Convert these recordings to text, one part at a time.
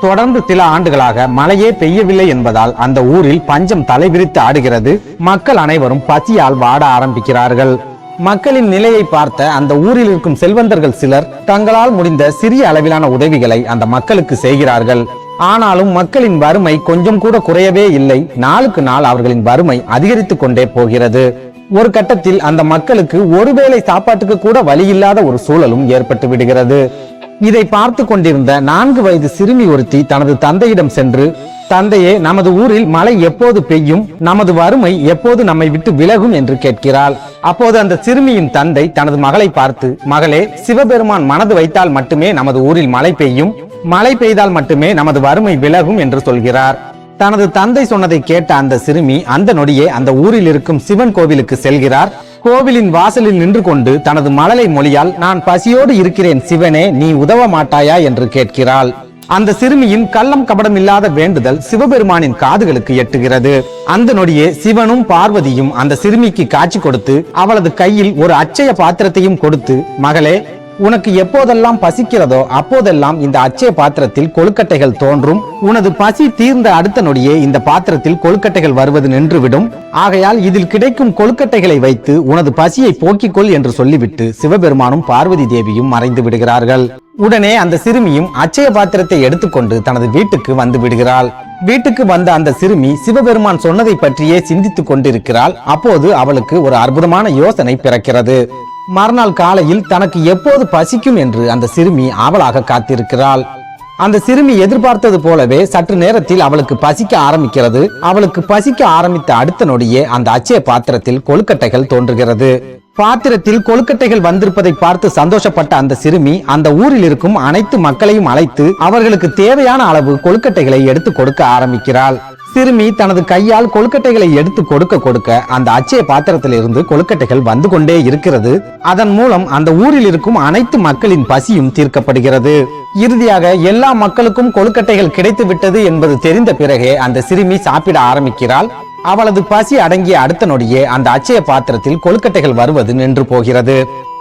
தொடர்ந்து சில ஆண்டுகளாக மழையே பெய்யவில்லை என்பதால் அந்த ஊரில் பஞ்சம் தலைவிரித்து ஆடுகிறது. மக்கள் அனைவரும் பசியால் வாட ஆரம்பிக்கிறார்கள். மக்களின் நிலையை பார்த்த அந்த ஊரில் இருக்கும் செல்வந்தர்கள் சிலர் தங்களால் முடிந்த சிறிய அளவிலான உதவிகளை அந்த மக்களுக்கு செய்கிறார்கள். ஆனாலும் மக்களின் வறுமை கொஞ்சம் கூட குறையவே இல்லை. நாளுக்கு நாள் அவர்களின் வறுமை அதிகரித்துக் கொண்டே போகிறது. ஒரு கட்டத்தில் அந்த மக்களுக்கு ஒருவேளை சாப்பாட்டுக்கு கூட வழி இல்லாத ஒரு சூழலும் ஏற்பட்டு விடுகிறது. இதை பார்த்து கொண்டிருந்த நான்கு வயது சிறுமி ஒருத்தி தனது தந்தையிடம் சென்று தந்தையே நமது ஊரில் மழை எப்போது பெய்யும்? நமது வறுமை எப்போது நம்மை விட்டு விலகும்? என்று கேட்கிறாள். அப்போது அந்த சிறுமியின் தந்தை தனது மகளை பார்த்து மகளே சிவபெருமான் மனது வைத்தால் மட்டுமே நமது ஊரில் மழை பெய்யும். மழை பெய்தால் மட்டுமே நமது வறுமை விலகும் என்று சொல்கிறார். தனது தந்தை சொன்னதை கேட்ட அந்த சிறுமி அந்த நொடியே அந்த ஊரில் இருக்கும் சிவன் கோவிலுக்கு செல்கிறார். கோவிலின் வாசலில் நின்று கொண்டு தனது மழலை மொழியால் நான் பசியோடு இருக்கிறேன் சிவனே நீ உதவ மாட்டாயா? என்று கேட்கிறாள். அந்த சிறுமியின் கள்ளம் கபடம் இல்லாத வேண்டுதல் சிவபெருமானின் காதுகளுக்கு எட்டுகிறது. அந்த நொடியே சிவனும் பார்வதியும் அந்த சிறுமிக்கு காட்சி கொடுத்து அவளது கையில் ஒரு அச்சய பாத்திரத்தையும் கொடுத்து மகளே உனக்கு எப்போதெல்லாம் பசிக்கிறதோ அப்போதெல்லாம் இந்த அச்சய பாத்திரத்தில் கொழுக்கட்டைகள் தோன்றும். உனது பசி தீர்ந்த அடுத்த நொடியே இந்த பாத்திரத்தில் கொழுக்கட்டைகள் வருவது நின்றுவிடும். ஆகையால் இதில் கிடைக்கும் கொழுக்கட்டைகளை வைத்து உனது பசியை போக்கிக்கொள் என்று சொல்லிவிட்டு சிவபெருமானும் பார்வதி தேவியும் மறைந்து விடுகிறார்கள். உடனே அந்த சிறுமியும் அச்சய பாத்திரத்தை எடுத்துக்கொண்டு தனது வீட்டுக்கு வந்து விடுகிறாள். வீட்டுக்கு வந்த அந்த சிறுமி சிவபெருமான் சொன்னதை பற்றியே சிந்தித்துக் கொண்டிருக்கிறாள். அப்போது அவளுக்கு ஒரு அற்புதமான யோசனை பிறக்கிறது. மறுநாள் காலையில் தனக்கு எப்போது பசிக்கும் என்று அந்த சிறுமி ஆவலாக காத்திருக்கிறாள். அந்த சிறுமி எதிர்பார்த்தது போலவே சற்று நேரத்தில் அவளுக்கு பசிக்க ஆரம்பிக்கிறது. அவளுக்கு பசிக்க ஆரம்பித்த அடுத்த நொடியே அந்த அச்சய பாத்திரத்தில் கொழுக்கட்டைகள் தோன்றுகிறது. பாத்திரத்தில் கொழுக்கட்டைகள் வந்திருப்பதை பார்த்து சந்தோஷப்பட்ட அந்த சிறுமி அந்த ஊரில் இருக்கும் அனைத்து மக்களையும் அழைத்து அவர்களுக்கு தேவையான அளவு கொழுக்கட்டைகளை எடுத்து கொடுக்க ஆரம்பிக்கிறாள். சிறுமி தனது கையால் கொழுக்கட்டைகளை எடுத்து கொடுக்க கொடுக்க அந்த அச்சய பாத்திரத்திலிருந்து கொழுக்கட்டைகள் வந்து கொண்டே இருக்கிறது. அதன் மூலம் அந்த ஊரில் இருக்கும் அனைத்து மக்களின் பசியும் தீர்க்கப்படுகிறது. இறுதியாக எல்லா மக்களுக்கும் கொழுக்கட்டைகள் கிடைத்து விட்டது என்பது தெரிந்த பிறகே அந்த சிறுமி சாப்பிட ஆரம்பிக்கிறாள். அவளது பசி அடங்கிய அடுத்த நொடியே அந்த அச்சய பாத்திரத்தில் கொழுக்கட்டைகள் வருவது நின்று போகிறது.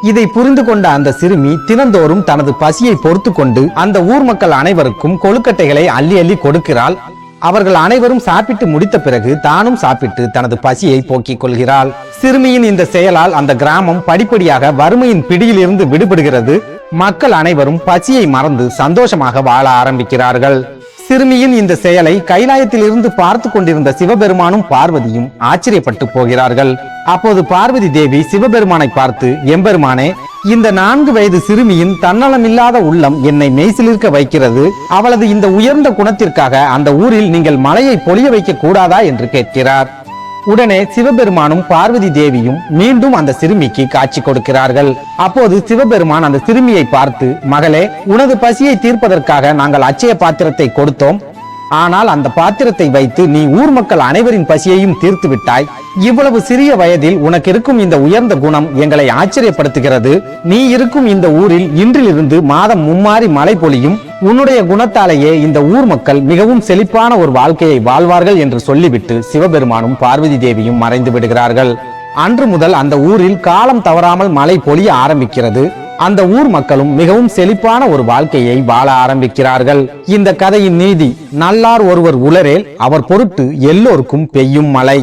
இதை புரிந்து கொண்ட அந்த சிறுமி தினந்தோறும் தனது பசியை பொறுத்து கொண்டு அந்த ஊர் மக்கள் அனைவருக்கும் கொழுக்கட்டைகளை அள்ளி அள்ளி கொடுக்கிறாள். அவர்கள் அனைவரும் சாப்பிட்டு முடித்த பிறகு தானும் சாப்பிட்டு தனது பசியை போக்கிக் கொள்கிறாள். சிறுமியின் இந்த செயலால் அந்த கிராமம் படிப்படியாக வறுமையின் பிடியிலிருந்து விடுபடுகிறது. மக்கள் அனைவரும் பசியை மறந்து சந்தோஷமாக வாழ ஆரம்பிக்கிறார்கள். சிறுமியின் இந்த செயலை கைலாயத்திலிருந்து பார்த்து கொண்டிருந்த சிவபெருமானும் பார்வதியும் ஆச்சரியப்பட்டு போகிறார்கள். அப்போது பார்வதி தேவி சிவபெருமானை பார்த்து எம்பெருமானே இந்த நான்கு வயது சிறுமியின் தன்னலமில்லாத உள்ளம் என்னை மெய்சிலிருக்க வைக்கிறது. அவளது இந்த உயர்ந்த குணத்திற்காக அந்த ஊரில் நீங்கள் மலையை பொழிய வைக்க கூடாதா? என்று கேட்கிறார். உடனே சிவபெருமானும் பார்வதி தேவியும் மீண்டும் அந்த சிறுமிக்கு காட்சி கொடுக்கிறார்கள். அப்போது சிவபெருமான் அந்த சிறுமியை பார்த்து மகளே உனது பசியை தீர்ப்பதற்காக நாங்கள் அச்சய பாத்திரத்தை கொடுத்தோம். ஆனால் அந்த பாத்திரத்தை வைத்து நீ ஊர் மக்கள் அனைவரின் பசியையும் தீர்த்து விட்டாய். இவ்வளவு சிறிய வயதில் உனக்கு இருக்கும் இந்த உயர்ந்த குணம் எங்களை ஆச்சரியப்படுத்துகிறது. நீ இருக்கும் இந்த ஊரில் இன்றிலிருந்து மாதம் மும்மாறி மழை பொழியும். உன்னுடைய குணத்தாலேயே இந்த ஊர் மக்கள் மிகவும் செழிப்பான ஒரு வாழ்க்கையை வாழ்வார்கள் என்று சொல்லிவிட்டு சிவபெருமானும் பார்வதி தேவியும் மறைந்து விடுகிறார்கள். அன்று முதல் அந்த ஊரில் காலம் தவறாமல் மழை பொழிய ஆரம்பிக்கிறது. அந்த ஊர் மக்களும் மிகவும் செழிப்பான ஒரு வாழ்க்கையை வாழ ஆரம்பிக்கிறார்கள். இந்த கதையின் நீதி நல்லார் ஒருவர் உளரேல் அவர் பொருட்டு எல்லோருக்கும் பெய்யும் மழை.